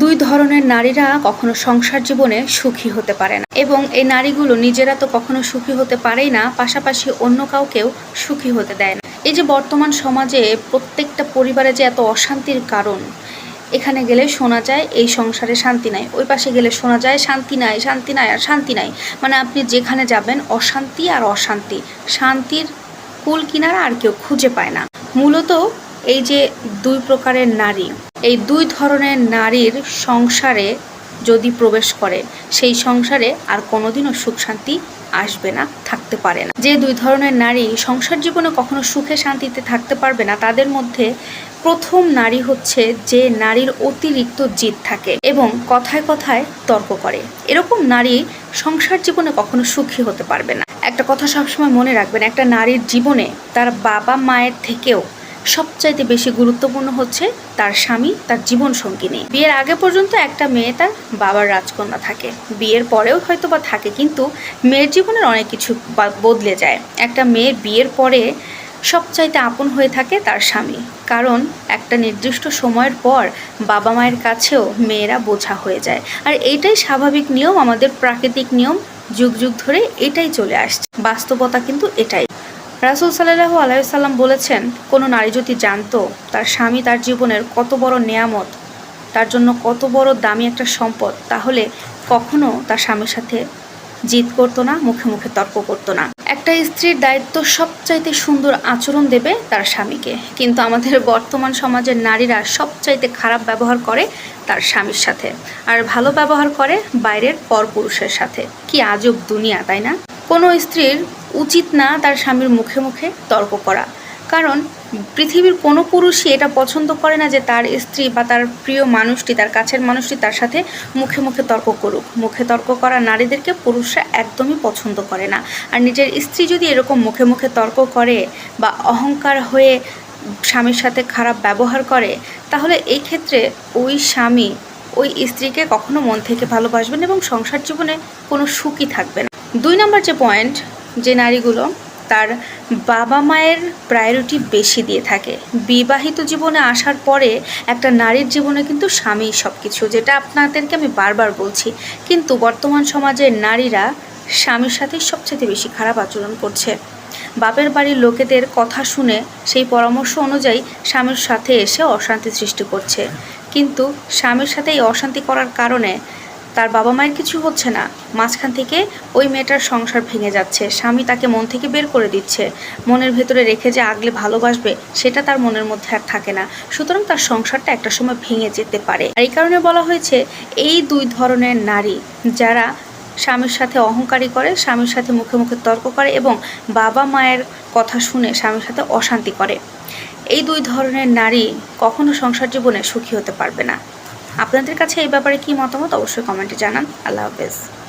দুই ধরনের নারীরা কখনো সংসার জীবনে সুখী হতে পারে না। এবং এই নারীগুলো নিজেরা তো কখনো সুখী হতে পারেই না, পাশাপাশি অন্য কাউকেও সুখী হতে দেয় না। এই যে বর্তমান সমাজে প্রত্যেকটা পরিবারে যে এত অশান্তির কারণ, এখানে গেলে শোনা যায় এই সংসারে শান্তি নাই, ওই পাশে গেলে শোনা যায় শান্তি নাই শান্তি নাই আর শান্তি নাই। মানে আপনি যেখানে যাবেন, অশান্তি আর অশান্তি, শান্তির কুল কিনারা আর কেউ খুঁজে পায় না। মূলত এই যে দুই প্রকারের নারী এই দুই ধরনের নারীর সংসারে যদি প্রবেশ করে, সেই সংসারে আর কোনোদিনও সুখ শান্তি আসবে না, থাকতে পারে না। যে দুই ধরনের নারী সংসার জীবনে কখনো সুখে শান্তিতে থাকতে পারবে না, তাদের মধ্যে প্রথম নারী হচ্ছে যে নারীর অতিরিক্ত জিদ থাকে এবং কথায় কথায় তর্ক করে। এরকম নারী সংসার জীবনে কখনো সুখী হতে পারবে না। একটা কথা সবসময় মনে রাখবেন, একটা নারীর জীবনে তার বাবা মায়ের থেকেও সবচাইতে বেশি গুরুত্বপূর্ণ হচ্ছে তার স্বামী, তার জীবন সঙ্গিনী। বিয়ের আগে পর্যন্ত একটা মেয়ে তার বাবার রাজকন্যা থাকে। বিয়ের পরেও হয়তো বা থাকে, কিন্তু মেয়ের জীবনের অনেক কিছু বদলে যায়। একটা মেয়ের বিয়ের পরে সবচাইতে আপন হয়ে থাকে তার স্বামী। কারণ একটা নির্দিষ্ট সময়ের পর বাবা মায়ের কাছেও মেয়েরা বোঝা হয়ে যায়। আর এইটাই স্বাভাবিক নিয়ম, আমাদের প্রাকৃতিক নিয়ম যুগ যুগ ধরে এটাই চলে আসছে। বাস্তবতা কিন্তু এটাই। রাসুল সাল্লাহ আলাইসাল্লাম বলেছেন, কোনো নারী যদি জানতো তার স্বামী তার জীবনের কত বড় নেয়ামত, তার জন্য কত বড় দামি একটা সম্পদ, তাহলে কখনো তার স্বামীর সাথে জিদ করতো না, মুখে মুখে তর্ক করতো না। একটা স্ত্রীর দায়িত্ব সবচাইতে সুন্দর আচরণ দেবে তার স্বামীকে। কিন্তু আমাদের বর্তমান সমাজের নারীরা সবচাইতে খারাপ ব্যবহার করে তার স্বামীর সাথে। আর ভালো ব্যবহার করে বাইরের পরপুরুষের সাথে। কি আজব দুনিয়া, তাই না? কোনো স্ত্রীর উচিত না তার স্বামীর মুখে মুখে তর্ক করা। কারণ পৃথিবীর কোনো পুরুষই এটা পছন্দ করে না যে তার স্ত্রী বা তার প্রিয় মানুষটি, তার কাছের মানুষটি তার সাথে মুখে মুখে তর্ক করুক। মুখে তর্ক করা নারীদেরকে পুরুষরা একদমই পছন্দ করে না। আর নিজের স্ত্রী যদি এরকম মুখে মুখে তর্ক করে বা অহংকার হয়ে স্বামীর সাথে খারাপ ব্যবহার করে, তাহলে এই ক্ষেত্রে ওই স্বামী ওই স্ত্রীকে কখনো মন থেকে ভালোবাসবেন এবং সংসার জীবনে কোনো সুখই থাকবে না। দুই নম্বর যে পয়েন্ট যে নারীগুলো তার বাবা মায়ের প্রায়োরিটি বেশি দিয়ে থাকে। বিবাহিত জীবনে আসার পরে একটা নারীর জীবনে কিন্তু স্বামী সব কিছু যেটা আপনাদেরকে আমি বারবার বলছি। কিন্তু বর্তমান সমাজের নারীরা স্বামীর সাথে সবচেয়ে বেশি খারাপ আচরণ করছে। বাপের বাড়ির লোকেদের কথা শুনে সেই পরামর্শ অনুযায়ী স্বামীর সাথে এসে অশান্তি সৃষ্টি করছে। কিন্তু স্বামীর সাথে এই অশান্তি করার কারণে তার বাবা মায়ের কিছু হচ্ছে না। মাঝখান থেকে ওই মেয়েটার সংসার ভেঙে যাচ্ছে। স্বামী তাকে মন থেকে বের করে দিচ্ছে। মনের ভেতরে রেখে যে আগলে ভালোবাসবে, সেটা তার মনের মধ্যে আর থাকে না। সুতরাং তার সংসারটা একটা সময় ভেঙে যেতে পারে। আর এই কারণে বলা হয়েছে, এই দুই ধরনের নারী যারা স্বামীর সাথে অহংকারী করে, স্বামীর সাথে মুখে মুখে তর্ক করে এবং বাবা মায়ের কথা শুনে স্বামীর সাথে অশান্তি করে, এই দুই ধরনের নারী কখনো সংসার জীবনে সুখী হতে পারবে না। আপনাদের কাছে এই ব্যাপারে কি মতামত অবশ্যই কমেন্টে জানান। আল্লাহ হাফেজ।